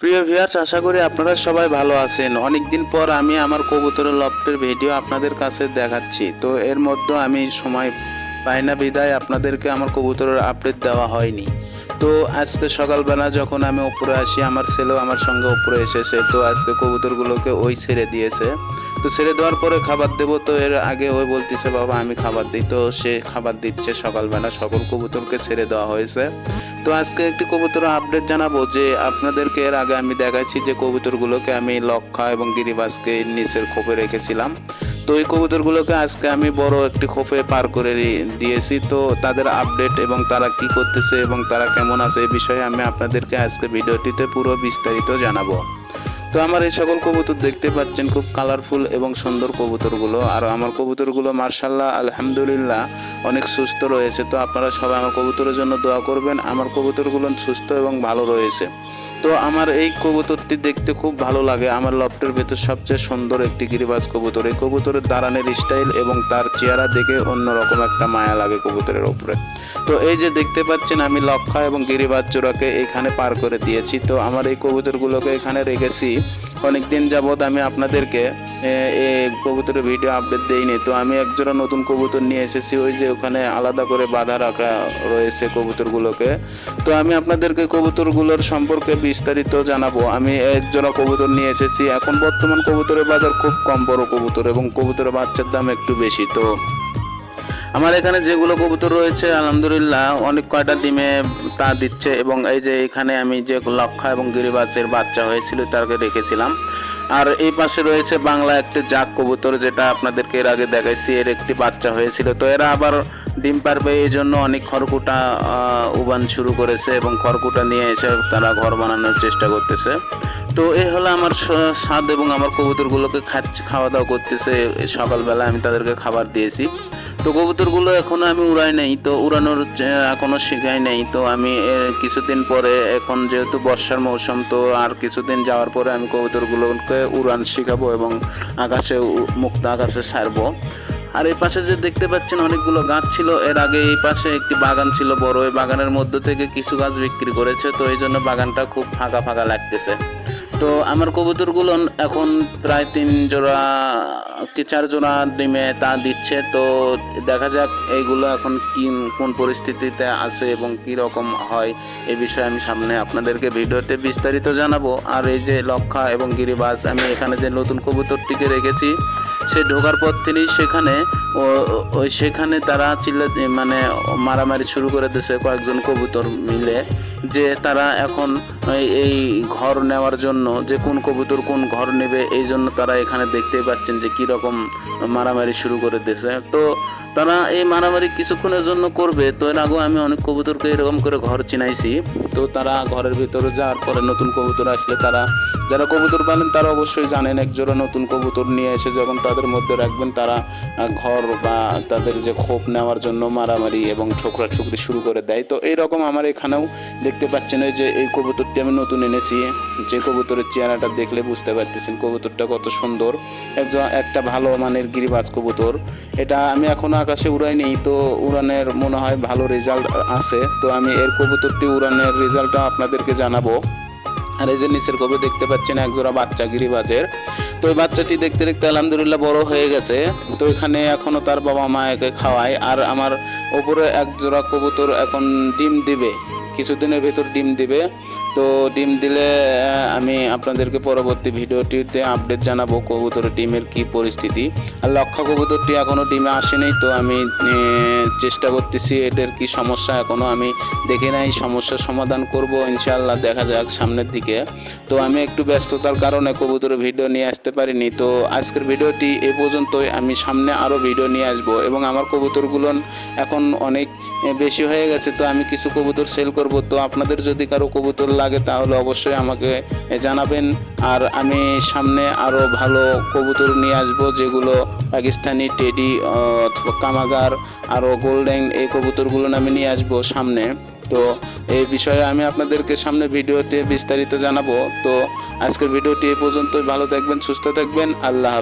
প্রিয় ভিউয়ার্স আশা করি আপনারা সবাই ভালো আছেন। অনেকদিন পর আমি আমার কবুতরের লফটের ভিডিও আপনাদের কাছে দেখাচ্ছি। তো এর মধ্যে আমি সময় পাই না, বিদায় আপনাদেরকে আমার কবুতরের আপডেট দেওয়া হয়নি। তো আজকে সকালবেলা যখন আমি উপরে আসি, আমার ছেলেও আমার সঙ্গে উপরে এসেছে। তো আজকে কবুতরগুলোকে ওই ছেড়ে দিয়েছে। তো ছেড়ে দেওয়ার পরে খাবার দেবো, তো এর আগে ওই বলতেছে, বাবা, আমি খাবার দিই। তো সে খাবার দিচ্ছে সকালবেলা, সকল কবুতরকে ছেড়ে দেওয়া হয়েছে। তো আজকে একটি কবুতর আপডেট জানাব যে আপনাদেরকে এর আগে আমি দেখাচ্ছি যে কবুতরগুলোকে আমি লক্ষা এবং গিরিবাসকে নিচের খোপে রেখেছিলাম। তো এই কবুতরগুলোকে আজকে আমি বড় একটি খোপে পার করে দিয়েছি। তো তাদের আপডেট এবং তারা কি করতেছে এবং তারা কেমন আছে এই বিষয়ে আমি আপনাদেরকে আজকে ভিডিওটিতে পুরো বিস্তারিত জানাব। তো আমার এই সকল কবুতর দেখতে পাচ্ছেন, খুব কালারফুল এবং সুন্দর কবুতরগুলো। আর আমার কবুতরগুলো মার্শাল্লাহ, আলহামদুলিল্লাহ, অনেক সুস্থ রয়েছে। তো আপনারা সবাই আমার কবুতরের জন্য দোয়া করবেন। আমার কবুতরগুলো সুস্থ এবং ভালো রয়েছে। তো আমার এই কবুতরটি দেখতে খুব ভালো লাগে। আমার লফটের ভেতর সবচেয়ে সুন্দর একটি গিরিবাজ কবুতর। এই কবুতরের দাঁড়ানোর স্টাইল এবং তার চেহারা দেখে অন্যরকম একটা মায়া লাগে কবুতরের ওপরে তো এই যে দেখতে পাচ্ছেন, আমি লক্ষা এবং গিরিবাজ চূড়াকে এখানে পার করে দিয়েছি। তো আমার এই কবুতরগুলোকে এখানে রেখেছি। অনেকদিন যাবৎ আমি আপনাদেরকে কবুতরের ভিডিও আপডেট দেইনি। তো আমি একজোড়া নতুন কবুতর নিয়ে এসেছি, ওই যে ওখানে আলাদা করে বাঁধা রাখা রয়েছে কবুতরগুলোকে। তো আমি আপনাদেরকে কবুতরগুলোর সম্পর্কে বিস্তারিত জানাব। আমি একজোড়া কবুতর নিয়ে এসেছি। এখন বর্তমান কবুতরের বাজার খুব কম বড় কবুতর এবং কবুতরের বাচ্চার দাম একটু বেশি। তো আমার এখানে যেগুলো কবুতর রয়েছে, আলহামদুলিল্লাহ, অনেক কয়টা ডিমে তা দিচ্ছে এবং এই যে এখানে আমি যে লক্ষা এবং গিরিবাজের বাচ্চা হয়েছিল, তাকে রেখেছিলাম। আর এই পাশে রয়েছে বাংলা একটি জাক কবুতর, যেটা আপনাদেরকে এর আগে দেখাইছি, এর একটি বাচ্চা হয়েছিল। তো এরা আবার ডিম পারবে, এই জন্য অনেক খড়কুটা উবান শুরু করেছে এবং খড়কুটা নিয়ে এসে তারা ঘর বানানোর চেষ্টা করতেছে। তো এই হলো আমার স্বাদ এবং আমার কবুতরগুলোকে খাচ্ছে, খাওয়া দাওয়া করতেছে। সকালবেলা আমি তাদেরকে খাবার দিয়েছি। তো কবুতরগুলো এখনও আমি উড়াই নাই, তো উড়ানোর যে- এখনও শেখাই নাই, তো আমি কিছুদিন পরে এখন যেহেতু বর্ষার মৌসুম, তো আর কিছুদিন যাওয়ার পরে আমি কবুতরগুলোকে উড়ান শেখাবো এবং আকাশে মুক্ত আকাশে সারবো আর এই পাশে যে দেখতে পাচ্ছেন অনেকগুলো গাছ ছিল, এর আগে এই পাশে একটি বাগান ছিল বড় এই বাগানের মধ্য থেকে কিছু গাছ বিক্রি করেছে, তো এই জন্য বাগানটা খুব ফাঁকা ফাঁকা লাগতেছে। তো আমার কবুতরগুলো এখন প্রায় তিন জোড়া কি চার জোড়া ডিমে তা দিচ্ছে। তো দেখা যাক এইগুলো এখন কি, কোন পরিস্থিতিতে আছে এবং কি রকম হয় এ বিষয়ে আমি সামনে আপনাদেরকে ভিডিওতে বিস্তারিত জানাব। আর এই যে লক্ষা এবং গিরিবাস, আমি এখানে যে নতুন কবুতরটিকে রেখেছি, সে ঢোকার পর তিনি সেখানে ওই সেখানে তারা চিল্লা মানে মারামারি শুরু করে দিয়েছে কয়েকজন কবুতর মিলে। যে তারা এখন এই- ঘর নেওয়ার জন্য, যে কোন কবুতর কোন ঘর নেবে, এই জন্য তারা এখানে দেখতেই পাচ্ছেন যে কি রকম মারামারি শুরু করে দিয়েছে। তো তারা এই মারামারি কিছুক্ষণের জন্য করবে। তো এর আগেও আমি অনেক কবুতরকে এরকম করে ঘর চিনাইছি। তো তারা ঘরের ভিতরে যাওয়ার পরে নতুন কবুতর আসলে তারা, যারা কবুতর পালেন তারা অবশ্যই জানেন, এক জোড়া নতুন কবুতর নিয়ে এসে যখন তাদের মধ্যে রাখবেন, তারা ঘর বা তাদের যে খোপ নেওয়ার জন্য মারামারি এবং ঠোকরা ঠুকরি শুরু করে দেয়। তো এইরকম আমার এখানেও দেখতে পাচ্ছেন ওই যে এই কবুতরটি আমি নতুন এনেছি। যে কবুতরের চেহারাটা দেখলে বুঝতে পারতেছেন কবুতরটা কত সুন্দর। একজন একটা ভালো মানের গিরিবাজ কবুতর। এটা আমি এখনও আকাশে উড়াইনি তো উড়ানের মনে হয় ভালো রেজাল্ট আছে। তো আমি এর কবুতরটি উড়ানের রেজাল্টটা আপনাদেরকে জানাব। আর এই যে নিচের কবে দেখতে পাচ্ছেন এক জোড়া বাচ্চা গিরিবাজের। তো ওই বাচ্চাটি দেখতে দেখতে আলহামদুলিল্লাহ বড় হয়ে গেছে। তো এখানে এখনও তার বাবা মা একে খাওয়ায়। আর আমার ওপরে এক জোড়া কবুতর এখন ডিম দিবে কিছুদিনের ভেতর ডিম দিবে। তো ডিম দিলে আমি আপনাদেরকে পরবর্তী ভিডিওটিতে আপডেট জানাব কবুতরের ডিমের কি পরিস্থিতি। আর লক্ষা কবুতরটি এখনও ডিমে আসেনি, তো আমি চেষ্টা করতেছি এদের কি সমস্যা এখনও আমি দেখে নাই, সমস্যার সমাধান করব, ইনশাআল্লাহ দেখা যাক সামনের দিকে। তো আমি একটু ব্যস্ততার কারণে কবুতরের ভিডিও নিয়ে আসতে পারিনি, তো আজকের ভিডিওটি এ পর্যন্তই, আমি সামনে আরও ভিডিও নিয়ে আসব, এবং আমার কবুতরগুলো এখন অনেক বেশি হয়ে গেছে, তো আমি কিছু কবুতর সেল করব। তো আপনাদের যদি কারও কবুতর লাগে, তাহলে অবশ্যই আমাকে জানাবেন। আর আমি সামনে আরও ভালো কবুতর নিয়ে আসব, যেগুলো পাকিস্তানি টেডি অথবা কামাগার আরও গোল্ডেন এই কবুতরগুলো আমি নিয়ে আসব সামনে। তো এই বিষয়ে আমি আপনাদেরকে সামনে ভিডিওতে বিস্তারিত জানাব। তো আজকের ভিডিওটি এ পর্যন্তই। ভালো থাকবেন, সুস্থ থাকবেন। আল্লাহ।